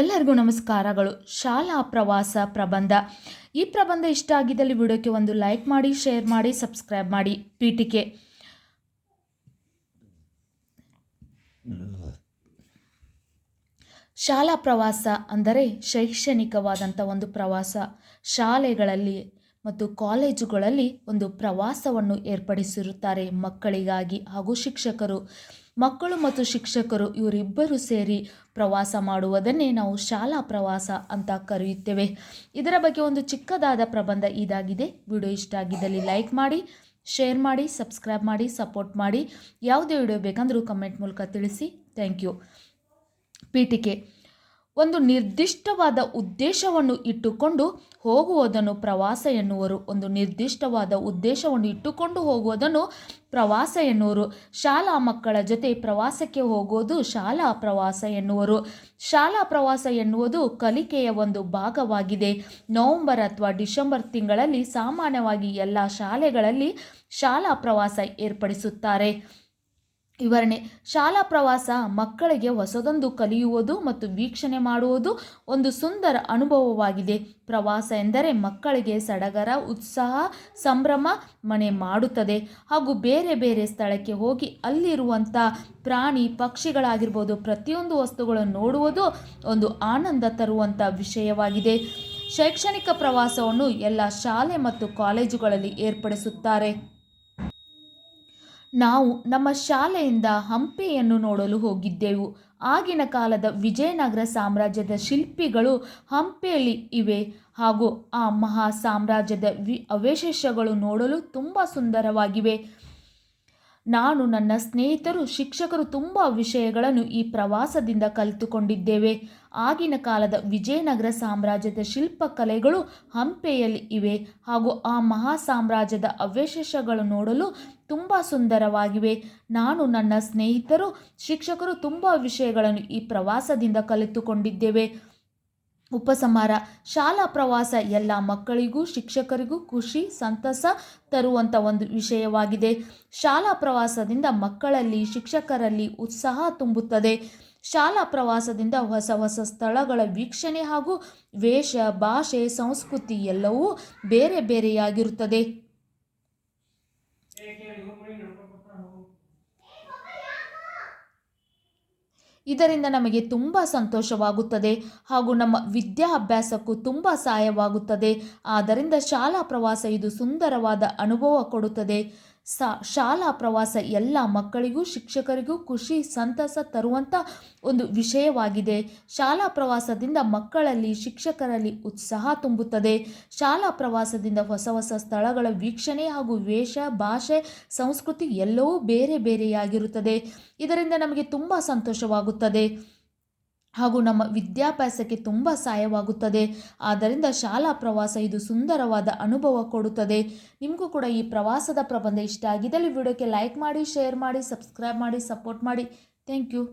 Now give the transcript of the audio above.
ಎಲ್ಲರಿಗೂ ನಮಸ್ಕಾರಗಳು. ಶಾಲಾ ಪ್ರವಾಸ ಪ್ರಬಂಧ. ಈ ಪ್ರಬಂಧ ಇಷ್ಟ ಆಗಿದ್ದಲ್ಲಿ ವಿಡಿಯೋಕ್ಕೆ ಒಂದು ಲೈಕ್ ಮಾಡಿ, ಶೇರ್ ಮಾಡಿ, ಸಬ್ಸ್ಕ್ರೈಬ್ ಮಾಡಿ. ಪೀಠಿಕೆ. ಶಾಲಾ ಪ್ರವಾಸ ಅಂದರೆ ಶೈಕ್ಷಣಿಕವಾದಂಥ ಒಂದು ಪ್ರವಾಸ. ಶಾಲೆಗಳಲ್ಲಿ ಮತ್ತು ಕಾಲೇಜುಗಳಲ್ಲಿ ಒಂದು ಪ್ರವಾಸವನ್ನು ಏರ್ಪಡಿಸಿರುತ್ತಾರೆ ಮಕ್ಕಳಿಗಾಗಿ ಹಾಗೂ ಶಿಕ್ಷಕರು. ಮಕ್ಕಳು ಮತ್ತು ಶಿಕ್ಷಕರು ಇವರಿಬ್ಬರು ಸೇರಿ ಪ್ರವಾಸ ಮಾಡುವುದನ್ನೇ ನಾವು ಶಾಲಾ ಪ್ರವಾಸ ಅಂತ ಕರೆಯುತ್ತೇವೆ. ಇದರ ಬಗ್ಗೆ ಒಂದು ಚಿಕ್ಕದಾದ ಪ್ರಬಂಧ ಇದಾಗಿದೆ. ವಿಡಿಯೋ ಇಷ್ಟ ಆಗಿದ್ದಲ್ಲಿ ಲೈಕ್ ಮಾಡಿ, ಶೇರ್ ಮಾಡಿ, ಸಬ್ಸ್ಕ್ರೈಬ್ ಮಾಡಿ, ಸಪೋರ್ಟ್ ಮಾಡಿ. ಯಾವುದೇ ವಿಡಿಯೋ ಬೇಕಂದರೂ ಕಮೆಂಟ್ ಮೂಲಕ ತಿಳಿಸಿ. Thank you. ಪೀಠಿಕೆ. ಒಂದು ನಿರ್ದಿಷ್ಟವಾದ ಉದ್ದೇಶವನ್ನು ಇಟ್ಟುಕೊಂಡು ಹೋಗುವುದನ್ನು ಪ್ರವಾಸ ಎನ್ನುವರು. ಒಂದು ನಿರ್ದಿಷ್ಟವಾದ ಉದ್ದೇಶವನ್ನು ಇಟ್ಟುಕೊಂಡು ಹೋಗುವುದನ್ನು ಪ್ರವಾಸ ಎನ್ನುವರು. ಶಾಲಾ ಮಕ್ಕಳ ಜೊತೆ ಪ್ರವಾಸಕ್ಕೆ ಹೋಗುವುದು ಶಾಲಾ ಪ್ರವಾಸ ಎನ್ನುವರು. ಶಾಲಾ ಪ್ರವಾಸ ಎನ್ನುವುದು ಕಲಿಕೆಯ ಒಂದು ಭಾಗವಾಗಿದೆ. ನವೆಂಬರ್ ಅಥವಾ ಡಿಸೆಂಬರ್ ತಿಂಗಳಲ್ಲಿ ಸಾಮಾನ್ಯವಾಗಿ ಎಲ್ಲ ಶಾಲೆಗಳಲ್ಲಿ ಶಾಲಾ ಪ್ರವಾಸ ಏರ್ಪಡಿಸುತ್ತಾರೆ. ವಿವರಣೆ. ಶಾಲಾ ಪ್ರವಾಸ ಮಕ್ಕಳಿಗೆ ಹೊಸದೊಂದು ಕಲಿಯುವುದು ಮತ್ತು ವೀಕ್ಷಣೆ ಮಾಡುವುದು ಒಂದು ಸುಂದರ ಅನುಭವವಾಗಿದೆ. ಪ್ರವಾಸ ಎಂದರೆ ಮಕ್ಕಳಿಗೆ ಸಡಗರ, ಉತ್ಸಾಹ, ಸಂಭ್ರಮ ಮನೆ ಮಾಡುತ್ತದೆ. ಹಾಗೂ ಬೇರೆ ಬೇರೆ ಸ್ಥಳಕ್ಕೆ ಹೋಗಿ ಅಲ್ಲಿರುವಂಥ ಪ್ರಾಣಿ ಪಕ್ಷಿಗಳಾಗಿರ್ಬೋದು, ಪ್ರತಿಯೊಂದು ವಸ್ತುಗಳನ್ನು ನೋಡುವುದು ಒಂದು ಆನಂದ ತರುವಂಥ ವಿಷಯವಾಗಿದೆ. ಶೈಕ್ಷಣಿಕ ಪ್ರವಾಸವನ್ನು ಎಲ್ಲ ಶಾಲೆ ಮತ್ತು ಕಾಲೇಜುಗಳಲ್ಲಿ ಏರ್ಪಡಿಸುತ್ತಾರೆ. ನಾವು ನಮ್ಮ ಶಾಲೆಯಿಂದ ಹಂಪೆಯನ್ನು ನೋಡಲು ಹೋಗಿದ್ದೆವು. ಆಗಿನ ಕಾಲದ ವಿಜಯನಗರ ಸಾಮ್ರಾಜ್ಯದ ಶಿಲ್ಪಿಗಳು ಹಂಪೆಯಲ್ಲಿ ಇವೆ. ಹಾಗೂ ಆ ಮಹಾ ಸಾಮ್ರಾಜ್ಯದ ವಿ ಅವಶೇಷಗಳು ನೋಡಲು ತುಂಬ ಸುಂದರವಾಗಿವೆ. ನಾನು ನನ್ನ ಸ್ನೇಹಿತರು, ಶಿಕ್ಷಕರು ತುಂಬ ವಿಷಯಗಳನ್ನು ಈ ಪ್ರವಾಸದಿಂದ ಕಲಿತುಕೊಂಡಿದ್ದೇವೆ. ಆಗಿನ ಕಾಲದ ವಿಜಯನಗರ ಸಾಮ್ರಾಜ್ಯದ ಶಿಲ್ಪಕಲೆಗಳು ಹಂಪೆಯಲ್ಲಿ ಇವೆ. ಹಾಗೂ ಆ ಮಹಾ ಸಾಮ್ರಾಜ್ಯದ ಅವಶೇಷಗಳು ನೋಡಲು ತುಂಬ ಸುಂದರವಾಗಿವೆ. ನಾನು ನನ್ನ ಸ್ನೇಹಿತರು, ಶಿಕ್ಷಕರು ತುಂಬ ವಿಷಯಗಳನ್ನು ಈ ಪ್ರವಾಸದಿಂದ ಕಲಿತುಕೊಂಡಿದ್ದೇವೆ. ಉಪಸಮಾರ, ಶಾಲಾ ಪ್ರವಾಸ ಎಲ್ಲ ಮಕ್ಕಳಿಗೂ, ಶಿಕ್ಷಕರಿಗೂ ಖುಷಿ, ಸಂತಸ ತರುವಂಥ ಒಂದು ವಿಷಯವಾಗಿದೆ. ಶಾಲಾ ಪ್ರವಾಸದಿಂದ ಮಕ್ಕಳಲ್ಲಿ, ಶಿಕ್ಷಕರಲ್ಲಿ ಉತ್ಸಾಹ ತುಂಬುತ್ತದೆ. ಶಾಲಾ ಪ್ರವಾಸದಿಂದ ಹೊಸ ಹೊಸ ಸ್ಥಳಗಳ ವೀಕ್ಷಣೆ ಹಾಗೂ ವೇಷ, ಭಾಷೆ, ಸಂಸ್ಕೃತಿ ಎಲ್ಲವೂ ಬೇರೆ ಬೇರೆಯಾಗಿರುತ್ತದೆ. ಇದರಿಂದ ನಮಗೆ ತುಂಬ ಸಂತೋಷವಾಗುತ್ತದೆ ಹಾಗೂ ನಮ್ಮ ವಿದ್ಯಾಭ್ಯಾಸಕ್ಕೂ ತುಂಬ ಸಹಾಯವಾಗುತ್ತದೆ. ಆದ್ದರಿಂದ ಶಾಲಾ ಪ್ರವಾಸ ಇದು ಸುಂದರವಾದ ಅನುಭವ ಕೊಡುತ್ತದೆ. ಸಾ, ಶಾಲಾ ಪ್ರವಾಸ ಎಲ್ಲ ಮಕ್ಕಳಿಗೂ ಶಿಕ್ಷಕರಿಗೂ ಖುಷಿ ಸಂತಸ ತರುವಂಥ ಒಂದು ವಿಷಯವಾಗಿದೆ. ಶಾಲಾ ಪ್ರವಾಸದಿಂದ ಮಕ್ಕಳಲ್ಲಿ, ಶಿಕ್ಷಕರಲ್ಲಿ ಉತ್ಸಾಹ ತುಂಬುತ್ತದೆ. ಶಾಲಾ ಪ್ರವಾಸದಿಂದ ಹೊಸ ಹೊಸ ಸ್ಥಳಗಳ ವೀಕ್ಷಣೆ ಹಾಗೂ ವೇಷ, ಭಾಷೆ, ಸಂಸ್ಕೃತಿ ಎಲ್ಲವೂ ಬೇರೆ ಬೇರೆಯಾಗಿರುತ್ತದೆ. ಇದರಿಂದ ನಮಗೆ ತುಂಬ ಸಂತೋಷವಾಗುತ್ತದೆ. ಹಾಗೂ ನಮ್ಮ ವಿದ್ಯಾಭ್ಯಾಸಕ್ಕೆ ತುಂಬ ಸಹಾಯವಾಗುತ್ತದೆ. ಆದ್ದರಿಂದ ಶಾಲಾ ಪ್ರವಾಸ ಇದು ಸುಂದರವಾದ ಅನುಭವ ಕೊಡುತ್ತದೆ. ನಿಮಗೂ ಕೂಡ ಈ ಪ್ರವಾಸದ ಪ್ರಬಂಧ ಇಷ್ಟ ಆಗಿದ್ದಲ್ಲಿ ವಿಡಿಯೋಕ್ಕೆ ಲೈಕ್ ಮಾಡಿ ಶೇರ್ ಮಾಡಿ ಸಬ್ಸ್ಕ್ರೈಬ್ ಮಾಡಿ ಸಪೋರ್ಟ್ ಮಾಡಿ. Thank you